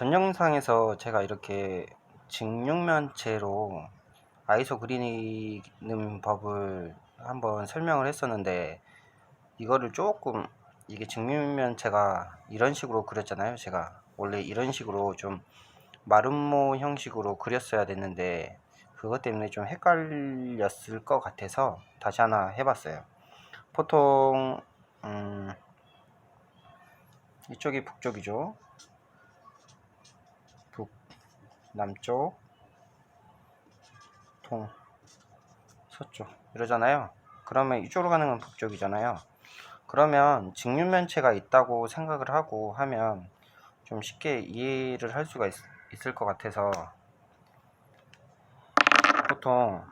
전 영상에서 제가 이렇게 직육면체로 아이소 그리는 법을 한번 설명을 했었는데 이거를 조금 이게 직육면체가 이런 식으로 그렸잖아요. 제가 원래 이런 식으로 좀 마름모 형식으로 그렸어야 됐는데 그것 때문에 좀 헷갈렸을 것 같아서 다시 하나 해봤어요. 보통 음, 이쪽이 북쪽이죠. 북 남쪽 동 서쪽 이러잖아요. 그러면 이쪽으로 가는 건 북쪽이잖아요. 그러면 직육면체가 있다고 생각을 하고 하면 좀 쉽게 이해를 할 수가 있, 있을 것 같아서 보통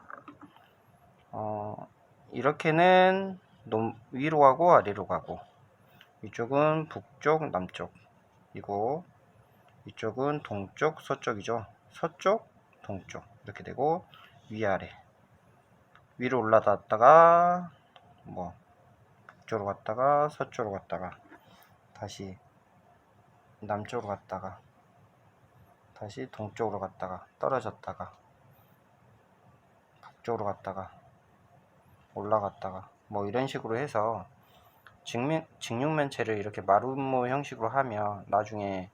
어, 이렇게는 넘, 위로 가고 아래로 가고. 이쪽은 북쪽 남쪽 이고 이쪽은 동쪽 서쪽이죠. 서쪽 동쪽. 이렇게 되고 위아래. 위로 올라갔다가 뭐 북쪽으로 갔다가 서쪽으로 갔다가 다시 남쪽으로 갔다가 다시 동쪽으로 갔다가 떨어졌다가 북쪽으로 갔다가 올라갔다가 뭐 이런 식으로 해서 직면, 직육면체를 이렇게 마름모 형식으로 하면 나중에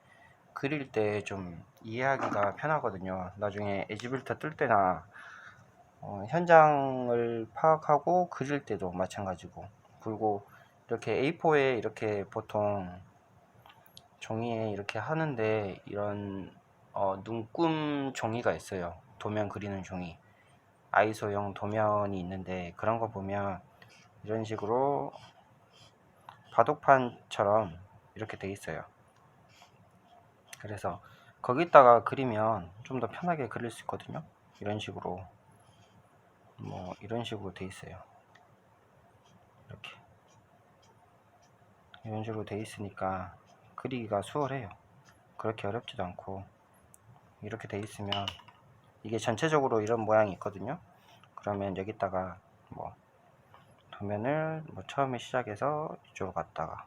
그릴 때 좀 이해하기가 편하거든요. 나중에 에지빌터 뜰 때나 어, 현장을 파악하고 그릴 때도 마찬가지고. 그리고 이렇게 A4에 이렇게 보통 종이에 이렇게 하는데 이런 어, 눈금 종이가 있어요. 도면 그리는 종이. 아이소용 도면이 있는데 그런 거 보면 이런 식으로 바둑판처럼 이렇게 돼 있어요 그래서 거기다가 그리면 좀 더 편하게 그릴 수 있거든요. 이런 식으로. 뭐 이런 식으로 돼 있어요. 이렇게. 이런 식으로 돼 있으니까 그리기가 수월해요. 그렇게 어렵지도 않고. 이렇게 돼 있으면 이게 전체적으로 이런 모양이 있거든요. 그러면 여기다가 뭐 도면을 뭐 처음에 시작해서 이쪽으로 갔다가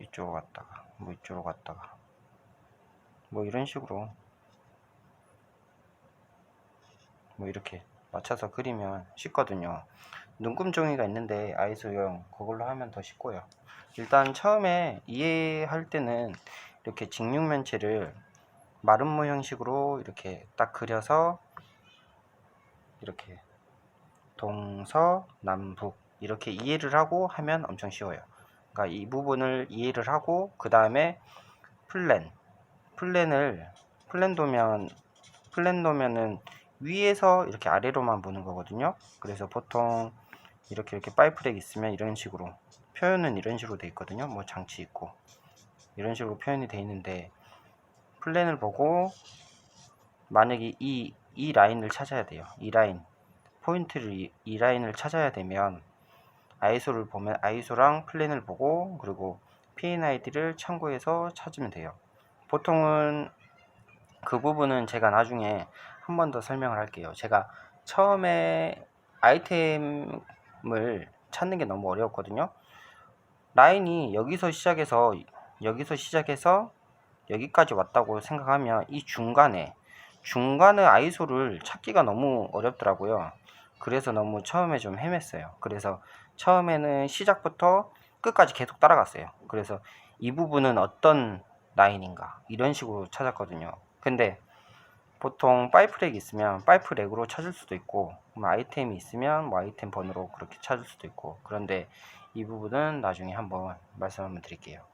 이쪽으로 갔다가 뭐 이쪽으로 갔다가 뭐 이런 식으로. 뭐 이렇게 맞춰서 그리면 쉽거든요. 눈금 종이가 있는데 아이소용 그걸로 하면 더 쉽고요. 일단 처음에 이해할 때는 이렇게 직육면체를 마름모 형식으로 이렇게 딱 그려서 이렇게 동서 남북 이렇게 이해를 하고 하면 엄청 쉬워요. 그러니까 이 부분을 이해를 하고 그 다음에 플랜 플랜을 플랜 도면 플랜 도면은 위에서 이렇게 아래로만 보는 거거든요. 그래서 보통 이렇게 이렇게 파이프렉 있으면 이런 식으로 표현은 이런 식으로 돼 있거든요. 뭐 장치 있고. 이런 식으로 표현이 돼 있는데 플랜을 보고 만약에 이, 이 라인을 찾아야 돼요. 이 라인. 포인트를 이, 이 라인을 찾아야 되면 아이소를 보면 아이소랑 플랜을 보고 그리고 PNID를 참고해서 찾으면 돼요 보통은 그 부분은 제가 나중에 한 번 더 설명을 할게요. 제가 처음에 아이템을 찾는 게 너무 어려웠거든요. 라인이 여기서 시작해서 여기서 시작해서 여기까지 왔다고 생각하면 이 중간에 중간의 아이소를 찾기가 너무 어렵더라고요. 그래서 너무 처음에 좀 헤맸어요. 그래서 처음에는 시작부터 끝까지 계속 따라갔어요. 그래서 이 부분은 어떤 라인인가? 이런 식으로 찾았거든요. 근데 보통 파이프렉이 있으면 파이프렉으로 찾을 수도 있고 뭐 아이템이 있으면 뭐 아이템 번호로 그렇게 찾을 수도 있고. 그런데 이 부분은 나중에 한번 말씀 한번 드릴게요